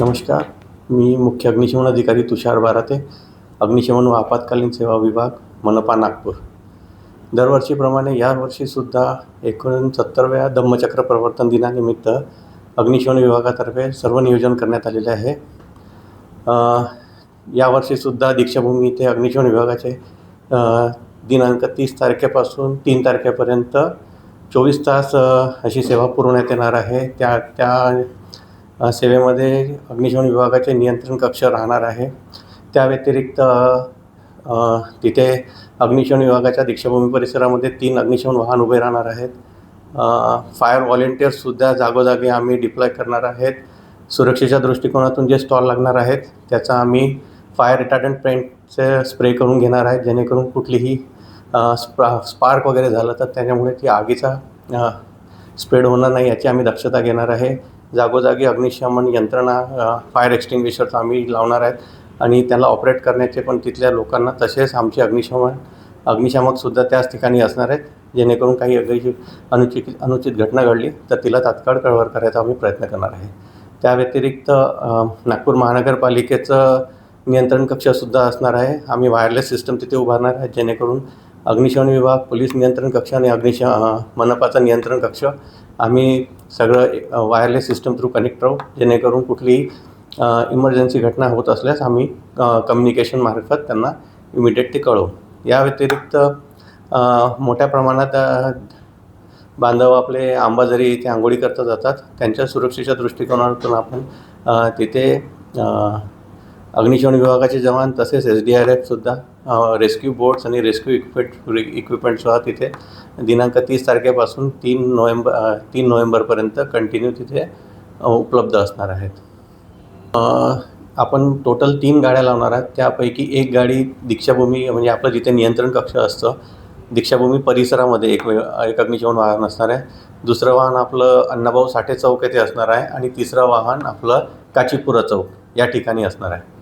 नमस्कार. मी मुख्य अग्निशमन अधिकारी तुषार बाराते अग्निशमन व आपत्कालीन सेवा विभाग मनपा नागपूर. दरवर्षीप्रमाणे यावर्षीसुद्धा एकोणसत्तरव्या धम्मचक्र प्रवर्तन दिनानिमित्त अग्निशमन विभागातर्फे सर्व नियोजन करण्यात आलेले आहे. यावर्षीसुद्धा दीक्षाभूमी इथे अग्निशमन विभागाचे दिनांक तीस तारखेपासून तीन तारखेपर्यंत चोवीस तास अशी सेवा पुरवण्यात येणार आहे. त्या त्या सेवेमध्ये अग्निशमन विभागाचे नियंत्रण कक्ष राहणार आहे. त्या व्यतिरिक्त तिथे अग्निशमन विभागाच्या दीक्षाभूमी परिसरामध्ये तीन अग्निशमन वाहन उभे राहणार आहेत. फायर व्हॉलेंटियर्ससुद्धा जागोजागी आम्ही डिप्लॉय करणार आहेत. सुरक्षेच्या दृष्टिकोनातून जे स्टॉल लागणार आहेत त्याचा आम्ही फायर रिटार्डंट पेंटचे स्प्रे करून घेणार आहेत जेणेकरून कुठलीही स्पा स्पार्क वगैरे झालं तर त्याच्यामुळे ती आगीचा स्प्रेड होणार नाही याची आम्ही दक्षता घेणार आहे. जागोजागी अग्निशमन यंत्रणा फायर एक्स्टिंग्विशर्स आम्ही लावणार आहेत आणि त्याला ऑपरेट करण्याचे पण तिथल्या लोकांना तसेच आमचे अग्निशमन अग्निशामकसुद्धा त्याच ठिकाणी असणार आहेत जेणेकरून काही अग्नि अनुचित अनुचित घटना घडली तर तिला तात्काळ कळवर करायचा आम्ही प्रयत्न करणार आहे. त्या व्यतिरिक्त नागपूर महानगरपालिकेचं नियंत्रण कक्षसुद्धा असणार आहे. आम्ही वायरलेस सिस्टम तिथे उभारणार आहे जेणेकरून अग्निशमन विभाग पोलीस नियंत्रण कक्ष आणि अग्निश मनपाचा नियंत्रण कक्ष. आम्ही सगळं वायरलेस सिस्टम थ्रू कनेक्ट राहू. जेणेकरून कुठलीही इमर्जन्सी घटना होत असल्यास आम्ही कम्युनिकेशन मार्फत त्यांना इमिडिएट ते कळवू. या व्यतिरिक्त मोठ्या प्रमाणात बांधव आपले आंबाझरी इथे आंघोळी करता जातात त्यांच्या सुरक्षेच्या दृष्टिकोनातून आपण तिथे अग्निशमन विभागाचे जवान तसेच एस डी आर एफसुद्धा रेस्क्यू बोट्स आणि रेस्क्यू इक्विपमेंट इक्विपमेंटसह तिथे दिनांक तीस तारखेपासून तीन नोव्हेंबर तीन नोव्हेंबरपर्यंत कंटिन्यू तिथे उपलब्ध असणार आहेत. आपण टोटल तीन गाड्या लावणार आहात. त्यापैकी एक गाडी दीक्षाभूमी म्हणजे आपलं जिथे नियंत्रण कक्ष असतं दीक्षाभूमी परिसरामध्ये एक एक अग्निशमन वाहन असणार आहे. दुसरं वाहन आपलं अण्णाभाऊ साठे चौक येथे असणार आहे आणि तिसरं वाहन आपलं काचीपुरा चौक या ठिकाणी असणार आहे.